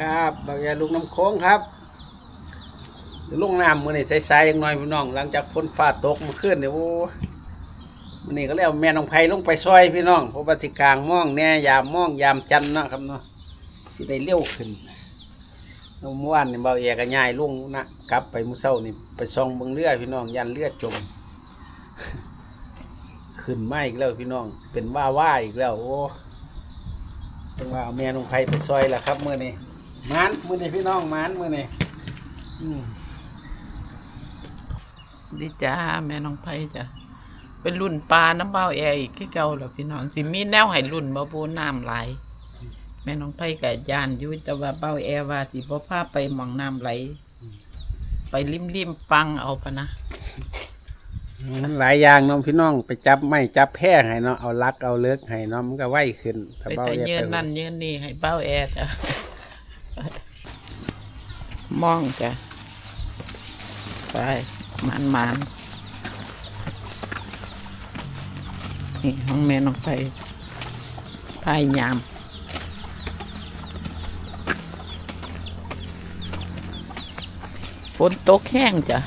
ครับบางยลูกน้ำโค้งครับลงน้ำมือนี่ใสๆอย่างน้อยพี่น้อง หลังจากฝนฟ้าตกเมาขึ้นเนี่ยโอ้มือนี่ก็เรียกแม่น้องไผ่ลงไปซอยพี่น้องเพราะว่าที่กลางม่องแน่ยามม่องยามจันเนาะครับเนาะสิได้เลี้ยวขึ้นม้วเมื่อวานนี่เบาเอกก็ย้ายลุงนะกลับไปมื้อเช้านี่ไปส่องเบิ่งเรือพี่น้องยันเรือดจมขึ้นไมาอีกแล้วพี่น้อง เป็นว่าว่าอีกแล้วโอ้ต้องว่าเอาแม่น้องไผ่ไปซอยละครับเมื้อนี้ มานมื้อนี้พี่น้องมานมื้อนี้อืมดีจ้าแม่น้องไผ่จ้ะเป็นรุ่นปลาน้ำเบาแอร์อีกที่เก่าแล้วพี่น้องสิมีแนวให้รุ่นบ่บูน้ำไหลายแม่น้องไผ่กับยานอยู่แต่ว่าเบาแอร์ว่าสิบ่พาไปหมองน้ำไหล ไปริมริมๆฟังเอาปะนะมันหลายอย่างเน้องพี่น้องไปจับไม้จับแพร่ให้เนาะเอาลักเอาเลิกให้เนาะมันก็ไวขึ้นไปเบาแต่อย่ายืนไปนั่นยืนนี่ให้เบาแอร์จ้ะ มองจ้ะ ไปมันมันๆนี่ห้องแม่น้องไผ่พายยามฝนตกแห้งจ้ะ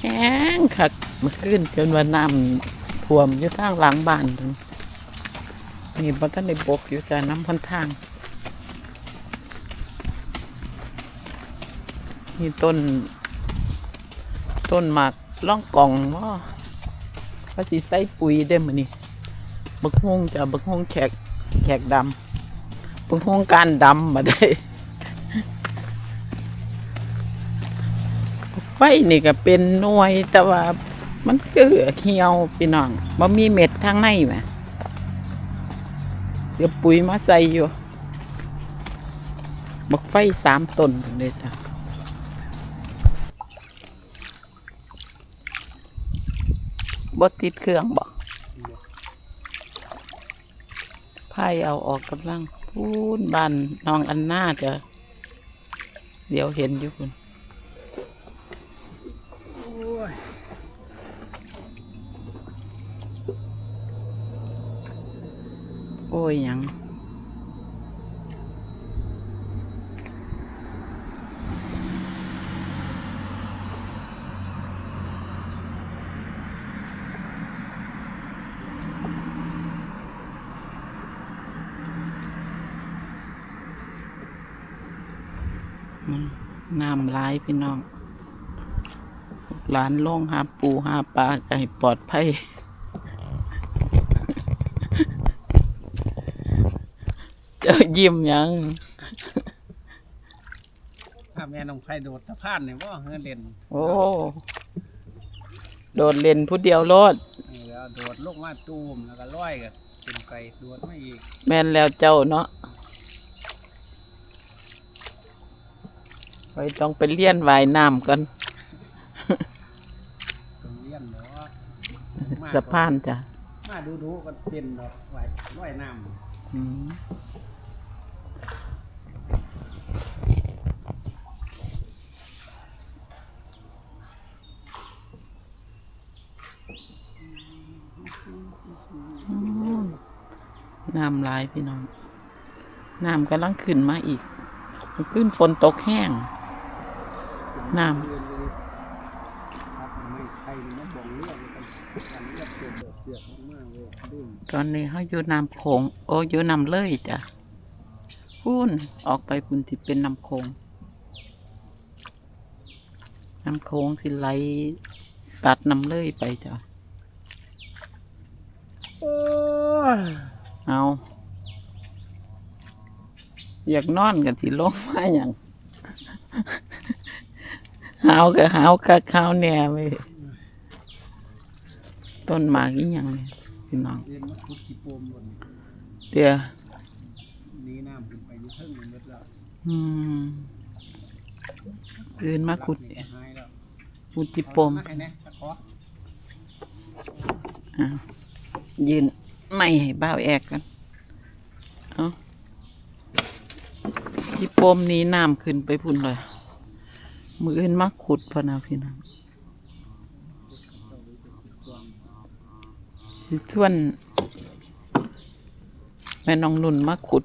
แห้งคักมื่อคืนจนว่าน้ำท่วมอยู่ทางหลังบ้านนี่พอท่านในบกอยู่จ้ะน้ำพันทาง นี่ต้น ต้นหมากล่องกล่องว่าว่าสิใส่ปุ๋ยได้มื้อนี่บักฮวงจะบักฮวงแขกแขกดำบักฮวงการดำมาได้ไฟนี่ก็เป็นหน่วยแต่ว่ามันคือเหี่ยวพี่น้องบ่มีเม็ดทางในแหมเสียปุ๋ยมาใส่อยู่บักไฟสามต้นพุ่นเลยจ้ะ บ่ติดเครื่องบอกพายเอาออกกำลังพูนบันน้องอันน่าจะ เดี๋ยวเห็นอยู่คุณโอ้ยยัง น้ำร้ายพี่น้องหลานลงหาปูหาปลาก็ให้ปลอดภัยเจ้ายิ้มหยังถ้าแม่น้องไผ่โดดสะพานเนี่ยว่าเฮือเล่นโอ้โดดเล่นผู้เดียวโลดนี่แล้วโดดลงมาตูมแล้วก็ลอยก็เป็นไก่โดดมาอีก แม่นแล้วเจ้าเนาะ ไปต้องไปเลี้ยนว่ายน้ำกันตรงเลี้ยนเนาะมาสะพานจ้ะ มาดูดูๆก็เป็นดอกไว้ลอยน้อืมอืมน้ำหลายพี่น้อง น้ำกำลังขึ้นมาอีกมันขึ้นฝนตกแห้งำ น้ำตอนนี้เขาอยู่น้ำโขงโอ้อยู่น้ำเลยจ้ะพูนออกไปพุ่นที่เป็นน้ำโขงน้ำโขงสิไหลตัดน้ำเลยไปจ้ะเอาอยากนอนกันสิลงมาอย่างาวกับหาวคักหาวแหน่ไปต้นหมากอีหยังเนี่ยพี่น้องเรียนมาคุดขี้โปมหมดเดี๋ยวนี้น้ำขึ้นไปอยุ่เทิงมันหมดแล้วอืมอื่นมาขุดนี่ก็หายแล้วขุดจิปม เอาให้แน่ตะขออะยืนไม่ให้บ้าวแอกกันเอาที่ปมนี้น้ำขึ้นไปพุ่นเลย มืออื่นมาขุดพนาพี่น้องสิส่วน แม่น้องนุ่นมาขุด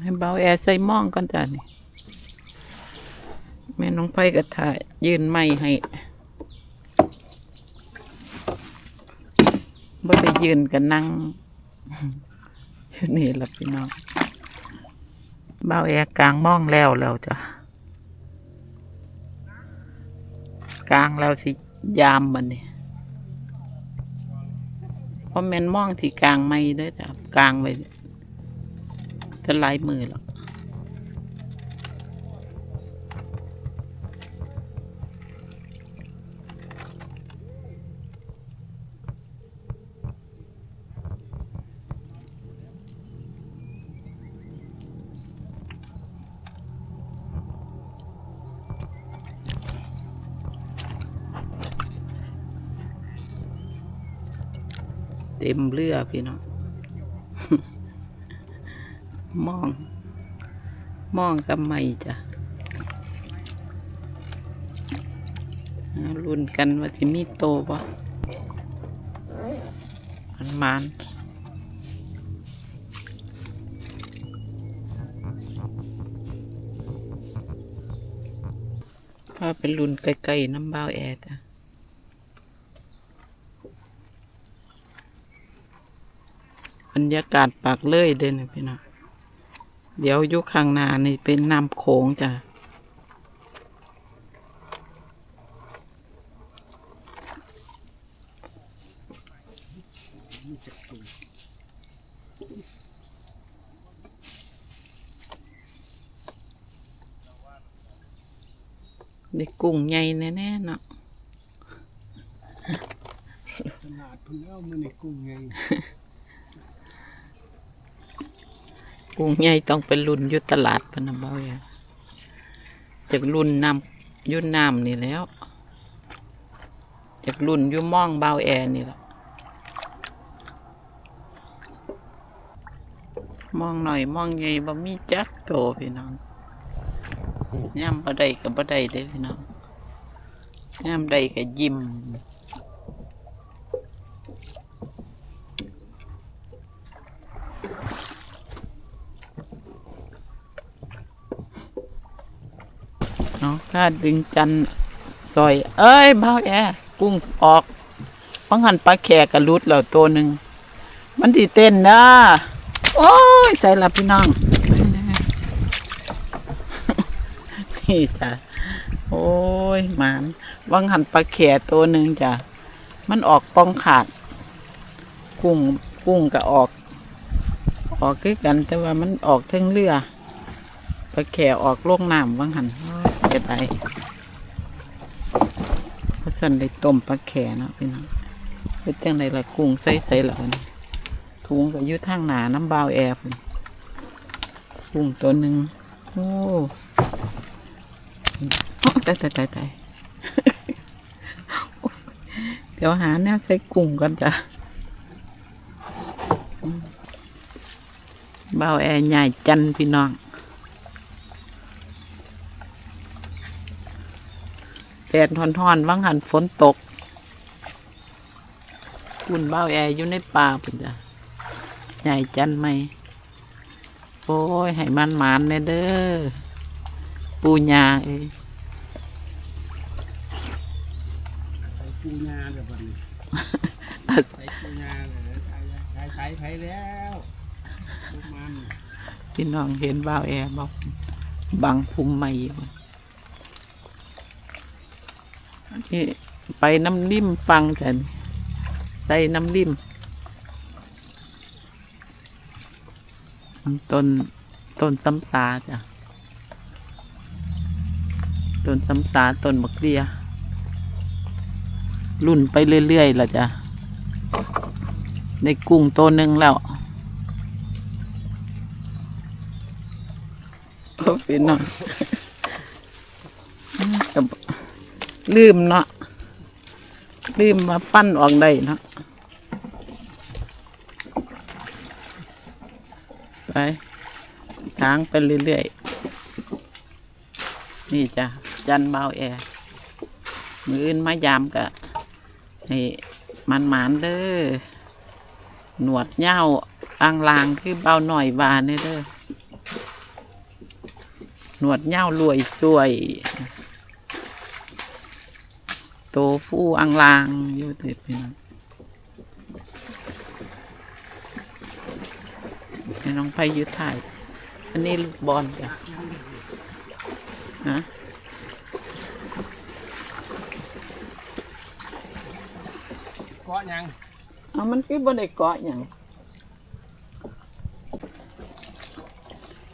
ให้เบาแอร์ใส่ม่องก่อนจ้ะนี่แม่น้องไผก็ถ่ายยืนไม้ให้บ่ได้ยืนก็นั่งอยู่นี่หล่ะพี่น้อง เบาแอร์กลางม่องแล้วแล้วจ้ะกลางแล้วสิยามมันนี่เพราะแมนม่องที่กลางไม่ได้จ้ะกลางไปจะลายมือหรอก เต็มเรือพี่น้องมอง มองกับไมจ้ะอ่าลุ้นกันว่าสิมีโตบ่มันมันพาเป็นรุนไกลๆน้ำเบ้าแอดจ้ะ บรรยากาศปากเลยเด่นพี่น้องเดี๋ยวยุคข้างหน้านี่เป็นน้ำโขงจ้ะได้กุ้งใหญ่แน่ๆเนาะขนาดพุ่นแล้วมันในกุ้งไง กุ้งใหญ่ต้องเป็นรุ่นยุตลาดพนะเบ้าอย่าจากรุ่นน้ำยุ่นน้ำนี่แล้วจากรุ่นยุ่ม่องเบาแอร์นี่แหละมองหน่อยมองใหญ่บ่มีจักโตพี่น้องย่ำบ่ได้กับบ่ได้เด้พี่น้องย่ำได้ก็ยิ้ม เนาะ ถ้าดึงจันซอย เอ้ยเบาแอกุ้งออกฟังหันปลาแขกกระลุดแล้วตัวหนึ่งมันสิเต้นนะโอ้ยใส่ละพี่น้องนี่จ้ะโอ้ยหมานวังหันปลาแขกตัวหนึ่งจ้ะมันออกป้องขาด กุ้งกุ้งก็ออก ออกคือกันแต่ว่ามันออกทั้งเรือปลาแขกออกลงน้ำว่างหัน กิดไปเพราะฉันได้ต้มปลาแขเนาะพี่น้องเป็นจังไรละกุ้งใส่ใส่ละมันถุงก็อยู่ทางหนาน้ำบาวแอร์พุ่นกุ้งตัวหนึ่งโอ้ตายตายตายตายเดี๋ยวหาแนวใส่กุ้งก่อนจ้ะอืมบาแอร์ใหญ่จันพี่น้อง แดดทอนๆว่างหันฝนตกคุณเบ้าแอร์อยู่ในป่าปุ่นจ้ะใหญ่จันไหมโอ้ย ให้มันหมานแน่เด้อ ปูญาเอ้ยใส่ปูงาเลยบัดนี้ใส่ปูงาเลยใส่ใส่ใส่ไผแล้วลูกมันพี่น้องเห็นเบ้าแอร์บอกบังภูมิใหม่อยู่ นี่ไปน้ำริมฟังกันใส่น้ำริมต้นต้นซ้ำสาจ้ะต้นซ้ำสาต้นบักเรียรุ่นไปเรื่อยๆล่ะจ้ะในกุ้งตัวหนึ่งแล้วก็เป็นเนาะกับ ลืมเนาะลืมมาปั้นออกได้เนาะไปทางไปเรื่อยๆ นี่จ้ะ จันเบาแอร์มืออื่นมายามกะให้มันหมานเด้อ หนวดเหย้าอ่างลางคือเบาหน่อยวาเนี่ยเด้อ หนวดเหย้ารวยสวย โตฟูอังลางอยู่เถิดพี่น้องให้น้องไพอยุทถ่าย อันนี้ลูกบอลจ้ะฮะเกาะยังเอามันคือบนได้เกาะอย่าง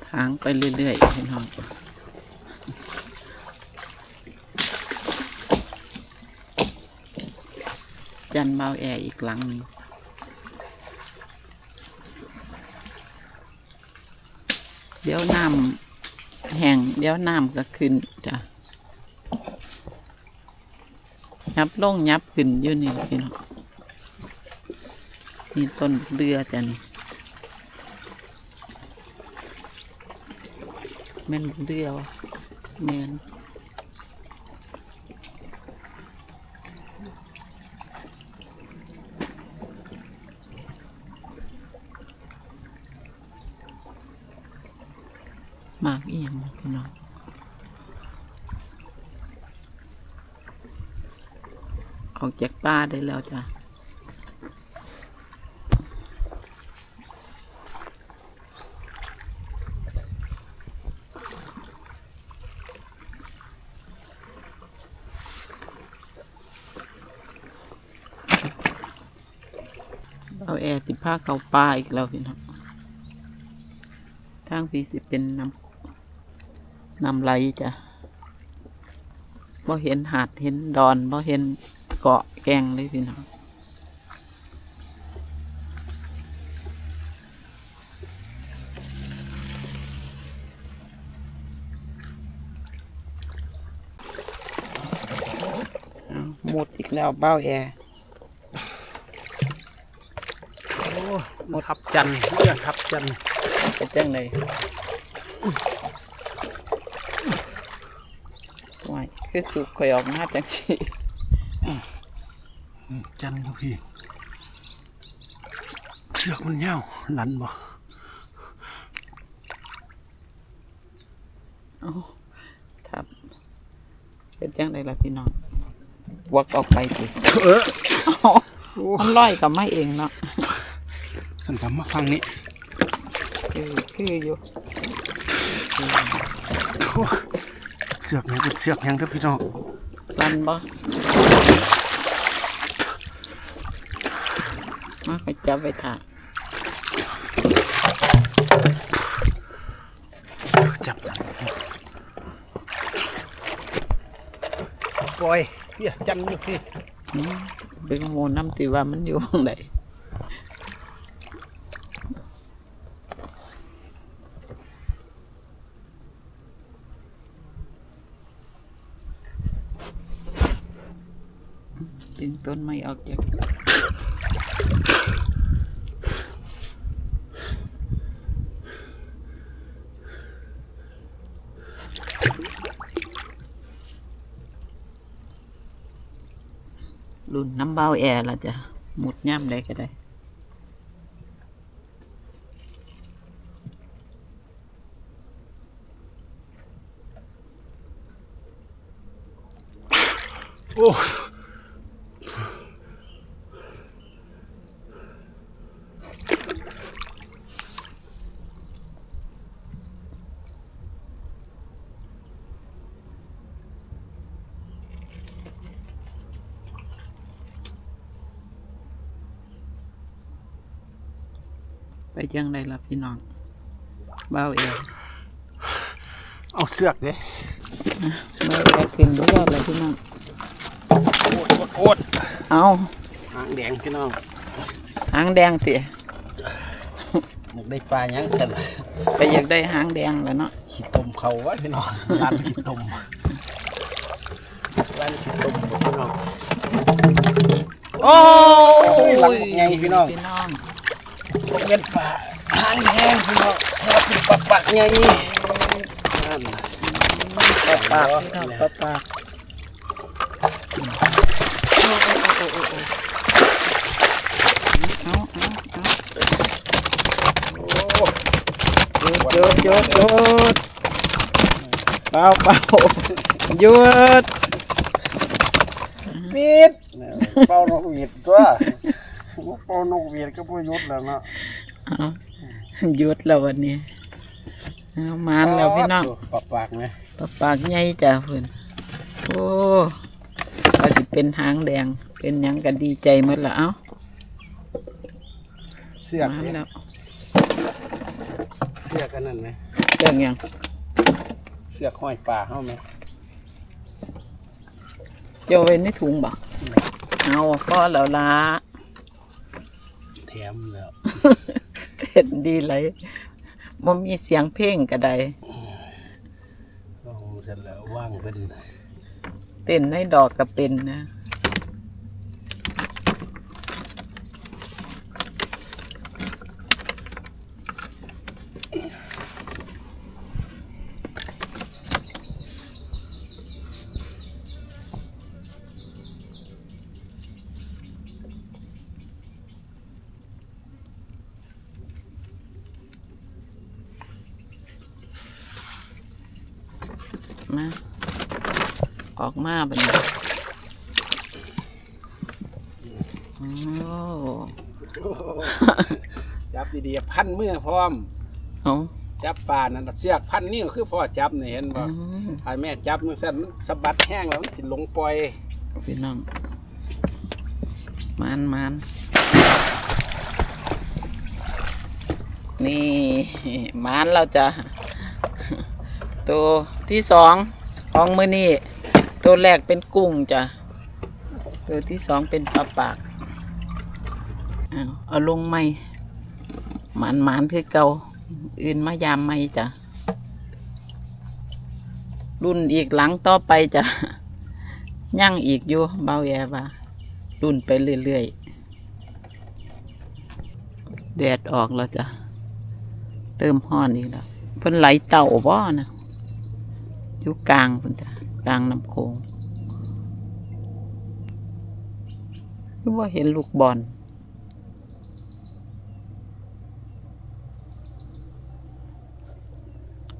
ทางไปเรื่อยๆพี่น้อง จันเบาแอร์อีกหลังนึงเดี๋ยวน้ำแห้งเดี๋ยวน้ำก็ขึ้นจ้ะยับลงยับขึ้นอยู่นี่พี่น้องนี่ต้นเรือจ้ะนี่แม่นเรือวะแม่นมากอีหยังนะพี่น้องออกจาก ป่าได้แล้วจ้ะเอาแอร์ติผ้าเขาป่าอีกแล้วพี่น้องทางพี่สิเป็นน้ำน้ำไหลจ้ะบ่เห็นหาดเห็นดอนบ่เห็น เกาะแกงเลยพี่น้องเอาหมดอีกแล้วเบ้าแอร์โอ้หมดทับจันทร์เมื่อทับจันทร์ไปจังเลยว้ายคือสุกข่อยออกมาจังสิ จันทร์ครับพี่ เสือกมันเหี่ยวหลันบ่เอาครับเป็นจังเลยล่ะพี่น้องวักออกไปสิเออเอามันลอยกับไม่เองเนาะสันกำมาฟังนี้คือคืออยู่โอ้เสือกยังเป็นเสือกยังเด้อพี่น้องรันบ่มาไป จับไปถ่าจับปล่อยพี่จันทร์อยู่พี่อืมเป็นโมน้ำตีว่ามันอยู่ข้างใดดึงต้นไม้ออกจาก รุ่นน้ำเบาแอร์ละจ้ะหมดย่ำได้ก็ได้ โอ้ ไปยังได้ละพี่น้อง เบาแอร์เอาเสือกเด้เบาแอร์ขึ้นบ่ยอดเลยพี่น้องโอดโอดโอดเอาหางแดงพี่น้องหางแดงติอยากได้ปลายังกันล่ะไปอยากได้หางแดงแล้วเนาะขี้ต้มเขาวะพี่น้องร้านขี้ต้มร้านขี้ต้มพี่น้องโอ้ยหลังไงพี่น้องพี่น้องผมเป็นปลา หางแดงพี่น้องเพราะว่าเป็นปลาปักไงนี่นั่นน่ปลาปากพี่น้องปลาปากเอาเอาเอาโยดโยดโยดเป่าเป่าหยุดปิดเป่านกหวีดตัวเป่านกหวีดก็บ่หยุดแล้วเนาะเอา หยุดแล้ววันนี้เอามานแล้วพี่น้องปากปากไหมปากปากใหญ่จ้ะเพื่อนโอ้ว่าสิเป็นหางแดง เป็นหยังก็ดีใจหมดละเอ้าเสือกมานเนี่ยแล้วเสือกกันนั่นไหมเรื่องหยังเสือกห้อยป่าเฮาไหมเจ้าไว้ในถุงบ่เอาก็แล้วละแถมแล้วเห็ นดีเลยมันมีเสียงเพลงก็ได้ลองเสร็จแล้วว่างเพิ่นเต้นในดอกก็เป็นนะ มา ออกมาเป็นโอ้จับดีๆพันมือพร้อมเอาจับปลานั่นน่ะเสือกพันนิ้วคือพ่อจับนี่เห็นบ่อืมถ้าแม่จับมันสั่นมันสะบัดแห้งแล้วมันสิลงปล่อยพี่น้องมันมันนี่มันเราจะตัวที่สองของมือนี่ ตัวแรกเป็นกุ้งจ้ะ ตัวที่สองเป็นปลาปากเอาอาลงไม่หมันหมันคือเก่าอื่นมายามไม่จ้ะ รุ่นอีกหลังต่อไปจ้ะย่างอีกอยู่เบาแย่ว่ารุ่นไปเรื่อยๆแดดออกแล้วจ้ะเริ่มห้อนอีกแล้วเพิ่นไหลเต่าบ่นะอยู่กลางเพิ่นจ้ะ กลางน้ำโขงคือว่าเห็นลูกบอล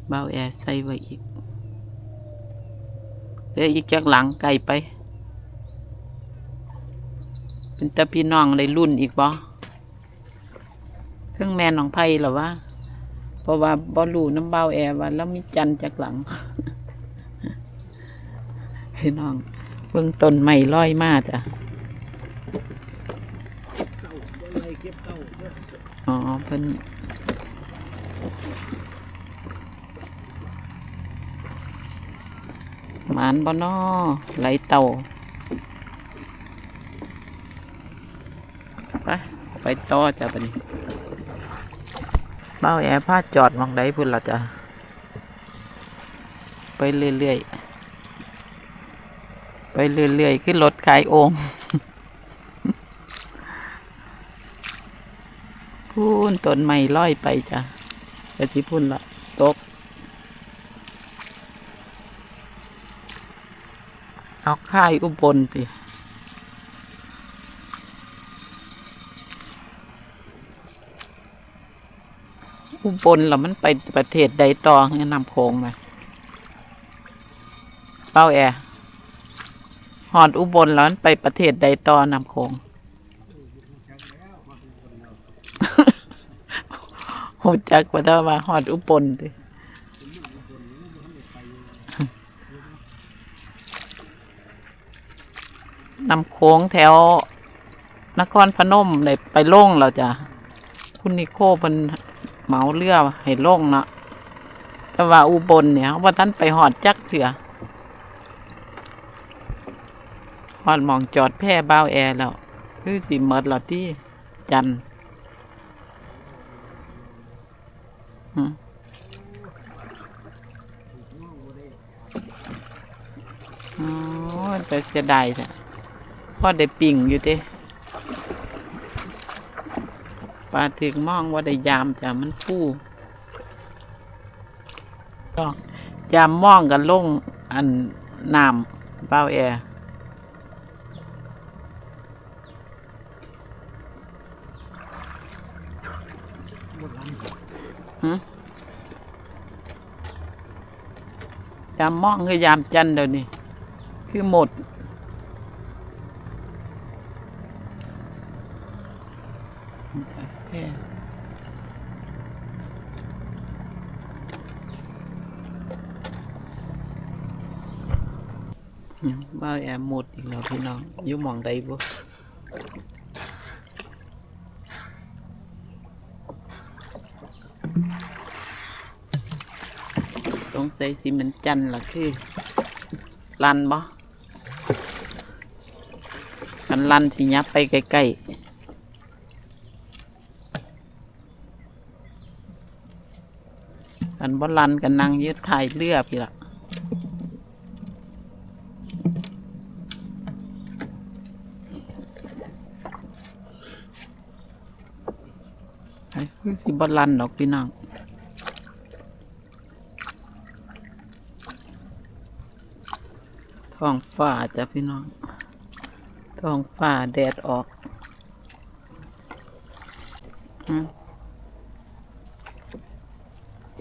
เบาแอร์ใส่ไว้อีกเดี๋ยอีกจากหลังไกลไป เป็นตาพี่น้องได้รุ่นอีกบ่เครื่องแม่น้องไผ่หรอวะเพราะว่าบ่รู้น้ำเบาแอร์ว่าแล้วมีจันจากหลัง พี่น้องเบิ่งต้นไม้ลอยมาจ้ะอ๋อเพิ่นหมานบ่นอไหลเต่าไปไปต่อจ้ะบันเบ้าแอร์พาจอดมองใดพุ่นละจ้ะไปเรื่อยๆ ไปเรื่อยๆขึ้นรถขายองค์พูนต้นไม้ลอยไปจ้ะกะจิพุ่นละตกเอาค่ายอุบลสิอุบลแล้วมันไปประเทศใดต่อเงี้ยนำโคงไหมเป้าแอร์ หอดอุบลแล้วมันไปประเทศใดต่อนำโคงหูจักว่าถ้าว่าหอดอุบลตินำโค้งแถว นครพนมได้ไปล่งแล้วจ้ะคุณนิโคเป็นเหมาเรือให้ล่งเนาะแต่ว่าอุบลเนี่ยว่าท่านไปหอดจักเถื่อห อดหมองจอดแพร่บ้าวแอร์แล้ว คือสิเมดแล้วที่จันอืมอ๋อแต่จะได้จ้ะพ่อได้ปิ่งอยู่เด้ปลาถึงมองว่าได้ยามจ้ะมันฟู่ยามมองกันลงอันน้ำเบ้าแอร์หื ยามมองคือยามจันทร์เดี๋ยวนี้ คือหมดแค่ยังบ้าแอมหม ดอีกแล้วพี่น้องอยู่หมองใดบ่สงสัยสิมันจันล่ะคือ ลันบ่กันลันสิยับไปใกล้ๆกันบ่ลันกันนั่งยืดถ่ายเรือพี่ละไอ้คือสิบ่ลันดอกพี่น้อง ท้องฟ้าจ้ะพี่น้อง ท้องฟ้าแดดออกอืม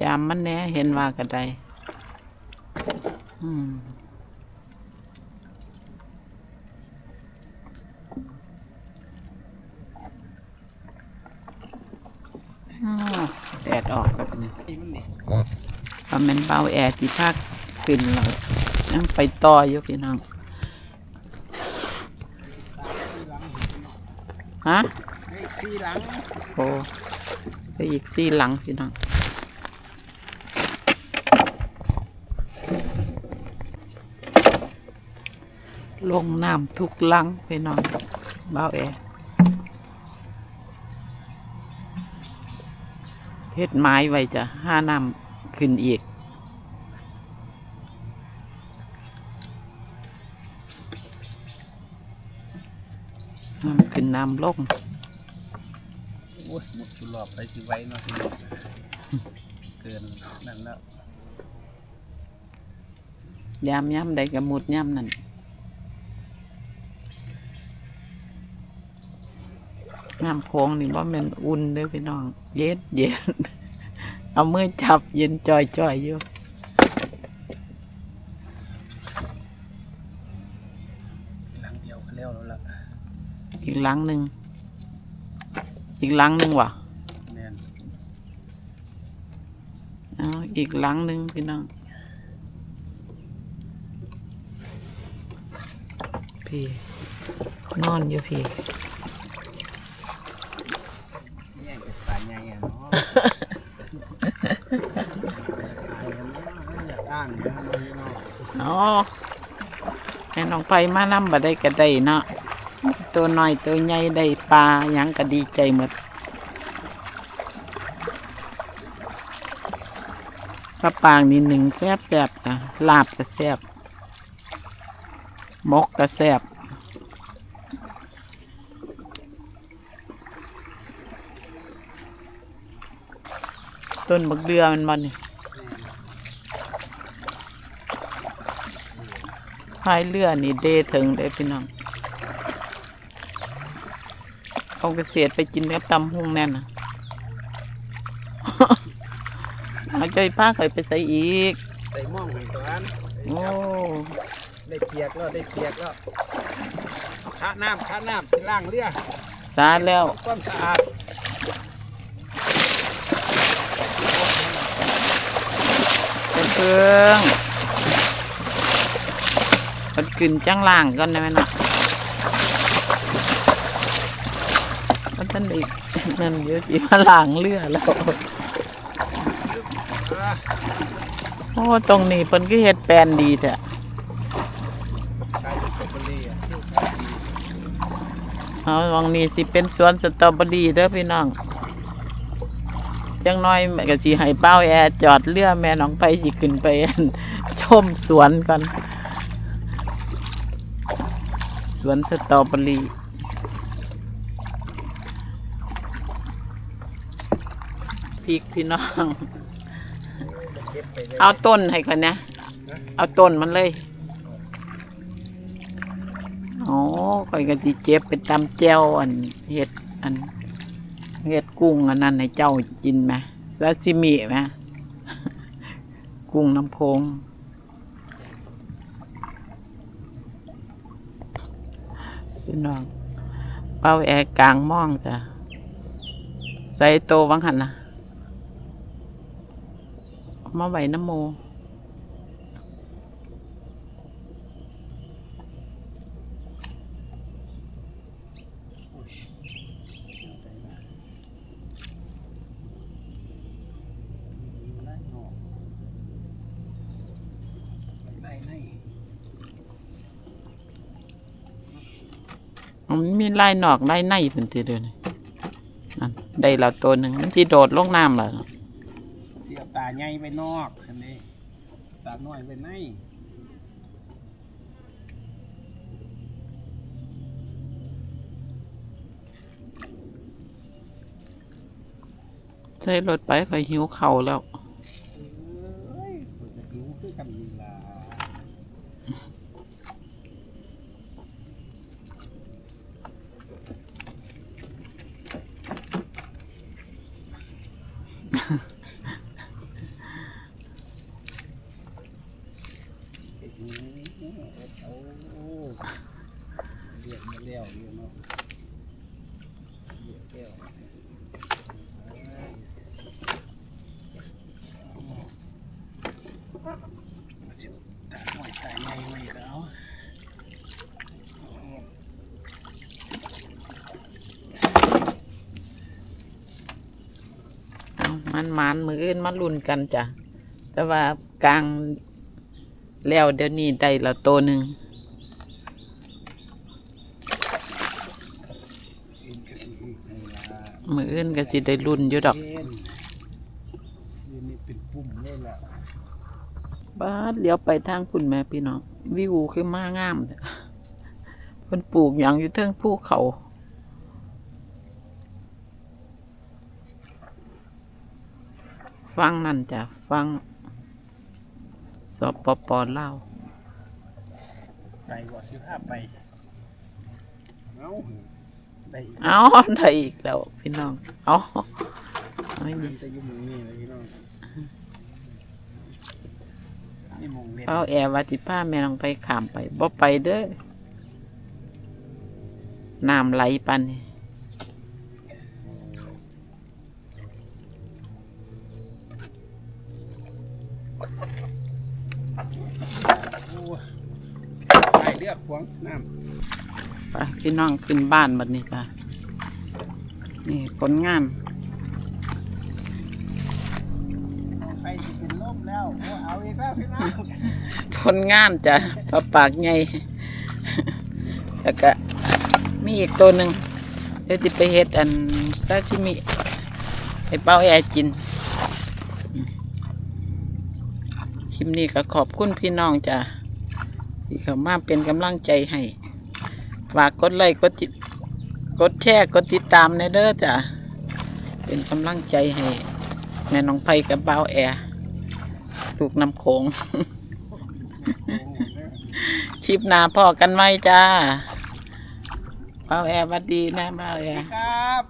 ยามมันแหน่เห็นว่ากระไดอืมอ้าวแดดออกแบบนี้นี่มันนี่ถ้ามันเบาแอร์ที่ภาคขึ้นเรา ยังไปต่ออยู่พี่น้องฮะสีหลังโอ้ไปอีกสี่หลังพี่น้องลงน้ำทุกหลังพี่น้องเบาแอร์เฮ็ดไม้ไว้จะห้าน้ำขึ้นอีก น้ำขึ้นน้ำลงโอ้ยหมดสุดรอบไปสิไว้เนาะพี่น้องเกินนั่นแล้วยามย่ำใดกับมุดย่ำนั่นน้ำโค้งนี่ว่ามันอุ่นเด้อพี่น้อง เย็นเย็นเอามือจับเย็นจอยจอยๆอยู่ อีกหลังหนึ่งอีกหลังหนึ่งวะแม่นเอาอีกหลังหนึ่งพี่น้องพี่นอนอยู่พี่แย่งกับปลาใหญ่อะเนาะตายกันเนาะอยากอ้างนะพี่น้องอ๋อแม่น้องไปมานำบ่ได้ก็ได้เนาะ ตัวน้อยตัวใหญ่ได้ปลายังก็ดีใจหมดปลาปางนี่หนึ่งแซ่บแซบอะลาบก็แซ่บมกก็แซ่บต้นบักเดือมันมันพายเรือนี่เดถึงเลยพี่น้อง เอาเกษตรไปกินกับตำหุ่งแน่น่ะเอาใจป้าเคยไปใส่อีก ใส่หม่องไปก่อนโอ้ได้เปียกแล้วได้เปียกแล้วทะน้ำทะน้ำที่ล่างเรือสาแล้วทำความสะอาดเป็นเพื่องมันกึนจังล่างก่อนได้ไหมเนาะมัน ท่านอีกนั่นเยอะสิมาล่างเรือแล้วอ่าโอ้ ตรงนี้เพิ่นก็เฮ็ดแปลนดีแท้เป็นตัวเบลีอะเอาวังนี้สิเป็นสวนสตรอเบอรี่เด้อพี่น้องจังน้อยก็สิให้เป้าแอร์จอดเรือแม่น้องไปสิขึ้นไปชมสวนก่อนสวนสตรอเบอรี่ พริกพี่น้อง เอาต้นให้ก่อนนะ เอาต้นมันเลยโอ้ข่อยนที่เจ็บไปตำแจ้วอันเห็ดอันเห็ดกุ้งอันนั้นให้เจ้ากินไหมซาซิมิไหมกุ้งน้ำพงพี่น้อง เป้าแอร์กลางม่องจ้ะใส่โตวังหันนะ มาไหวน้ำโม มันมีลายหนอกลายในเป็นทีเดียวนี่นั่นได้แล้วตัวหนึ่งมันที่โดดลงน้ำแล้วเสียตา ใหญ่ไปนอกคันนี้ตาน้อยไปในใส่รถไปคอยหิวเข่าวแล้ว เอ้ยเปิดกระดูคือกันนี่ล่ะ เอาเรียกมาแล้วอยู่เนาะเรียกแล้วสิตาหน่อยตาใหญ่ไว้ก็เอาเอามันมันมืออื่นมาลุนกันจ้ะ แต่ว่ากลาง แล้วเดี๋ยวนี้ได้ละตัวหนึ่งมืออื่นก็สิได้ลุ้นอยู่ดอกบ้านเลี้ยวไปทางคุณแม่พี่น้องวิวคือมางามเด้อเพิ่นปลูกหยังอยู่เทิงภูเขาฟังนั่นจ้ะฟัง สปปลาวไปว่าสิพาไปเอาได้อีกเอาได้อีกแล้วพี่น้องเอาเอาอีมันกจะอยู่หมุงนี่เลยพี่น้องนี่หมุงเล่นเอาแอร์วัติผ้าแม่ลองไปขามไปบ่ไปเด้อน้ำไหลปันนี่ โอ้ไปเลือกขวางน้ ไปพี่น้องขึ้นบ้านบัดนี้ค่ะนี่ผลงานำไปสิเป็นลมแล้วโอ้เอาอีกแล้วพี่น้องผลงานจ้ะปลาปากใหญ่แล้วก็มีอีกตัวหนึ่งเดี๋ยวจะไปเฮ็ดอันซาชิมิให้เป้าแอร์จินอืมคลิปนี้ก็ขอบคุณพี่น้องจ้ะที่เข้ามาเป็นกำลังใจให้ ฝากกดไลค์กดติดกดแชร์กดติดตามในเด้อจ้ะเป็นกำลังใจให้แม่น้องไผ่กับเป้าแอร์ลูกน้ำโขงชิปนาพ่อกันไหมจ้าเป้าแอร์วัดดีนะเป้าแอร์ครับ